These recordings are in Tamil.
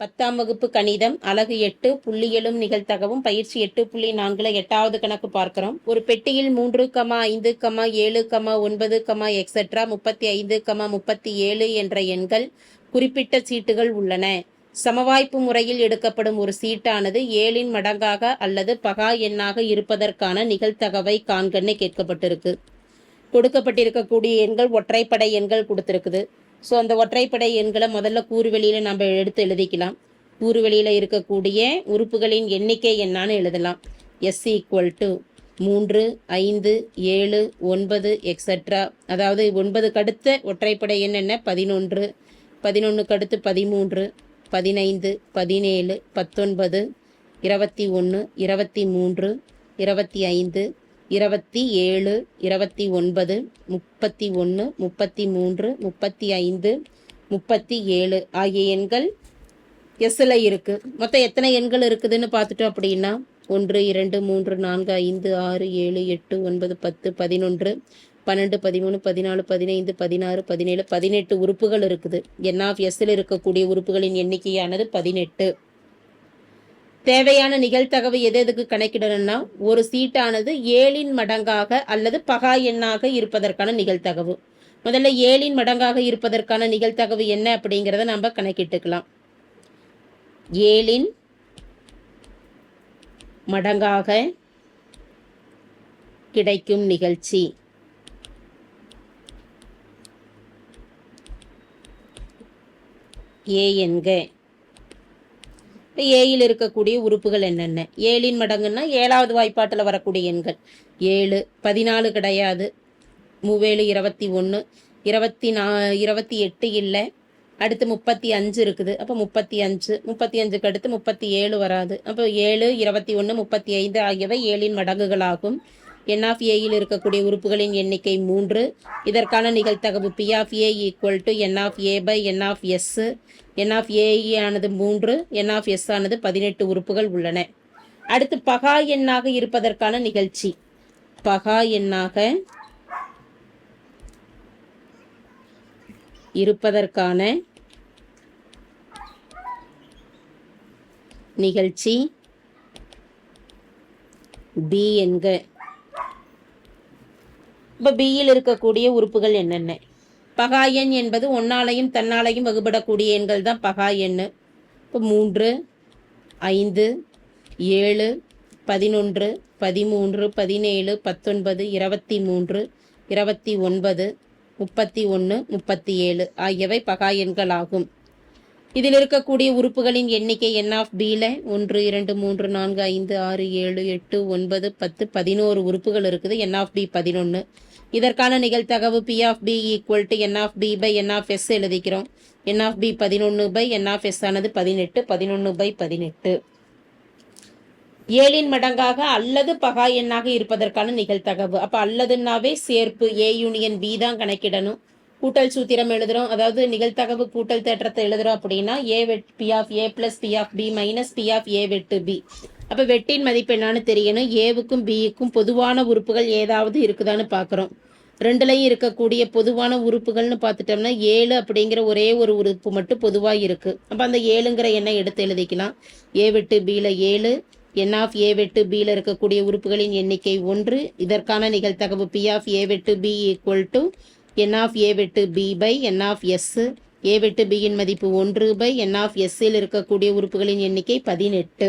பத்தாம் வகுப்பு கணிதம் அலகு எட்டு புள்ளியலும் நிகழ்த்தகவும் பயிற்சி எட்டு புள்ளி நான்குல எட்டாவது கணக்கு பார்க்கிறோம். ஒரு பெட்டியில் மூன்று கமா ஐந்து கமா ஏழு கமா ஒன்பது கமா எக்ஸெட்ரா முப்பத்தி ஐந்து கமா முப்பத்தி ஏழு என்ற எண்கள் குறிப்பிட்ட சீட்டுகள் உள்ளன. சமவாய்ப்பு முறையில் எடுக்கப்படும் ஒரு சீட்டானது ஏழின் மடங்காக அல்லது பகா எண்ணாக இருப்பதற்கான நிகழ்த்தகவை காண்கன்னு கேட்கப்பட்டிருக்கு. கொடுக்கப்பட்டிருக்கக்கூடிய எண்கள் ஒற்றைப்படை எண்கள் கொடுத்துருக்குது. ஸோ அந்த ஒற்றைப்படை எண்களை முதல்ல கூறுவெளியில் நம்ம எடுத்து எழுதிக்கலாம். கூறுவெளியில் இருக்கக்கூடிய உறுப்புகளின் எண்ணிக்கை என்னான்னு எழுதலாம். எஸ் ஈக்குவல் டு மூன்று ஐந்து ஏழு ஒன்பது எக்ஸட்ரா அதாவது ஒன்பதுக்கு அடுத்த ஒற்றைப்படை எண் என்ன? பதினொன்று. பதினொன்றுக்கு அடுத்து பதிமூன்று பதினைந்து பதினேழு பத்தொன்பது இருபத்தி ஒன்று இருபத்தி மூன்று இருபத்தி ஐந்து இருபத்தி ஏழு இருபத்தி ஒன்பது முப்பத்தி ஒன்று முப்பத்தி மூன்று முப்பத்தி ஐந்து முப்பத்தி ஏழு ஆகிய எண்கள் எஸ்ஸில் இருக்குது மொத்தம் எத்தனை எண்கள் இருக்குதுன்னு பார்த்துட்டோம் அப்படின்னா ஒன்று இரண்டு மூன்று நான்கு ஐந்து ஆறு ஏழு எட்டு ஒன்பது பத்து பதினொன்று பன்னெண்டு பதிமூணு பதினாலு பதினைந்து பதினாறு பதினேழு பதினெட்டு உறுப்புகள் இருக்குது. என் ஆஃப் எஸ்ஸில் இருக்கக்கூடிய உறுப்புகளின் எண்ணிக்கையானது பதினெட்டு. தேவையான நிகழ்த்தகவு எது எதுக்கு கணக்கிடணும்னா ஒரு சீட்டானது ஏழின் மடங்காக அல்லது பகா எண்ணாக இருப்பதற்கான நிகழ்த்தகவு முதல்ல ஏழின் மடங்காக இருப்பதற்கான நிகழ்த்தகவு என்ன அப்படிங்கிறத நம்ம கணக்கிட்டுக்கலாம். ஏழின் மடங்காக கிடைக்கும் நிகழ்ச்சி. ஏ என்க. இப்போ ஏயில் இருக்கக்கூடிய உறுப்புகள் என்னென்ன? ஏழின் மடங்குன்னா ஏழாவது வாய்ப்பாட்டில் வரக்கூடிய எண்கள். ஏழு பதினாலு கிடையாது. மூவேழு இருபத்தி ஒன்று இருபத்தி நா இருபத்தி எட்டு இல்லை. அடுத்து முப்பத்தி அஞ்சு இருக்குது. அப்போ முப்பத்தி அஞ்சு முப்பத்தி அஞ்சுக்கு அடுத்து முப்பத்தி ஏழு வராது. அப்போ ஏழு இருபத்தி ஒன்று முப்பத்தி ஐந்து ஆகியவை ஏழின் மடங்குகளாகும். என் ஏயில் இருக்கக்கூடிய உறுப்புகளின் எண்ணிக்கை மூன்று. இதற்கான நிகழ்த்தகவு P of A equal to n of A by n of S n of A ஆனது மூன்று என் ஆஃப் எஸ் ஆனது பதினெட்டு உறுப்புகள் உள்ளன. அடுத்து பகா எண்ணாக இருப்பதற்கான நிகழ்ச்சி. பகா எண்ணாக இருப்பதற்கான நிகழ்ச்சி பி என்க. இப்போ பியில் இருக்கக்கூடிய உறுப்புகள் என்னென்ன? பகா எண் என்பது ஒன்னாலையும் தன்னாலையும் வகுபடக்கூடிய எண்கள் தான் பகா எண் இப்போ மூன்று ஐந்து ஏழு பதினொன்று பதிமூன்று பதினேழு பத்தொன்பது இருபத்தி மூன்று இருபத்தி ஒன்பது முப்பத்தி ஒன்று முப்பத்தி ஏழு ஆகியவை பகா எண்கள் ஆகும். இதில் இருக்கக்கூடிய உறுப்புகளின் எண்ணிக்கை என் ஆஃப் பியில் ஒன்று இரண்டு மூன்று நான்கு ஐந்து ஆறு ஏழு எட்டு ஒன்பது பத்து பதினோரு உறுப்புகள் இருக்குது. என் ஆஃப் பி பதினொன்று இதற்கான நிகழ்த்தகவு P of B equal to n of B by n of S எழுதிக்கிறோம். என் ஆஃப் பி பதினொன்று பை என் ஆஃப் எஸ் ஆனது பதினெட்டு பதினொன்று பை பதினெட்டு. ஏழின் மடங்காக அல்லது பகா எண்ணாக இருப்பதற்கான நிகழ்த்தகவு அப்போ அல்லதுன்னாவே சேர்ப்பு ஏ யூனியன் பி தான் கணக்கிடணும். கூட்டல் சூத்திரம் எழுதுறோம். அதாவது நிகழ்தகவு கூட்டல் தேற்றத்தை எழுதுறோம் அப்படின்னா A wet P of A plus P of B minus P of A வெட்டு பி அப்போ வெட்டின் மதிப்பு என்னன்னு தெரியணும். ஏவுக்கும் பிக்கும் பொதுவான உறுப்புகள் ஏதாவது இருக்குதான்னு பார்க்குறோம் ரெண்டுலையும் இருக்கக்கூடிய பொதுவான உறுப்புகள்னு பார்த்துட்டோம்னா ஏழு அப்படிங்கிற ஒரே ஒரு உறுப்பு மட்டும் பொதுவாக இருக்குது அப்போ அந்த ஏழுங்கிற எண்ணை எடுத்து எழுதிக்கலாம். ஏ வெட்டு பியில் ஏழு என் ஆஃப் ஏ வெட்டு பியில் இருக்கக்கூடிய உறுப்புகளின் எண்ணிக்கை ஒன்று. இதற்கான நிகழ்த்தகவு பி ஆஃப் ஏ வெட்டு B equal to n of A வெட்டு B by n of S A வெட்டு பியின் மதிப்பு ஒன்று பை என் ஆஃப் எஸ்ஸில் இருக்கக்கூடிய உறுப்புகளின் எண்ணிக்கை பதினெட்டு.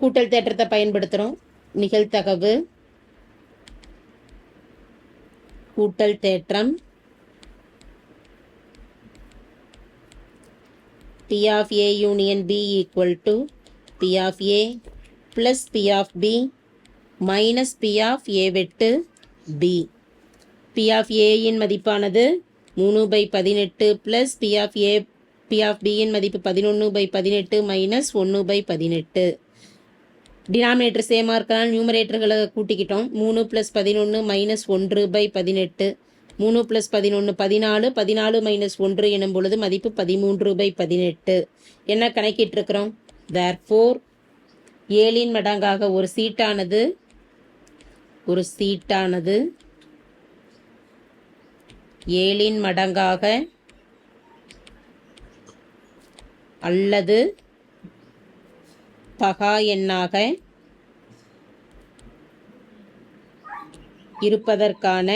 கூட்டல் தேற்றத்தை பயன்படுத்துகிறோம் நிகழ்தகவு. கூட்டல் தேற்றம். P of A union B equal to P of A plus P of B minus P of A வெட்டு பி பி ஆஃப் ஏயின் மதிப்பானது மூணு பை பதினெட்டு plus P of A P of பியின் மதிப்பு பதினொன்று பை பதினெட்டு மைனஸ் ஒன்று பை பதினெட்டு. டினாமினேட்டர் சேமாக இருக்கனால நியூமரேட்டர்களை கூட்டிக்கிட்டோம். மூணு ப்ளஸ் பதினொன்று மைனஸ் ஒன்று பை பதினெட்டு. மூணு ப்ளஸ் பதினொன்று பதினாலு பதினாலு மைனஸ் ஒன்று எனும் பொழுது மதிப்பு பதிமூன்று பை பதினெட்டு. என்ன கணக்கிட்டிருக்கிறோம்? தேர்ஃபோர் ஏழின் மடங்காக ஒரு சீட்டானது ஒரு சீட்டானது ஏழின் மடங்காக அல்லது பகா எண்ணாக இருப்பதற்கான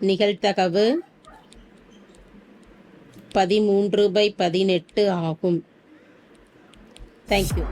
நிகழ்தகவு பதிமூன்று பை பதினெட்டு ஆகும். தேங்க்யூ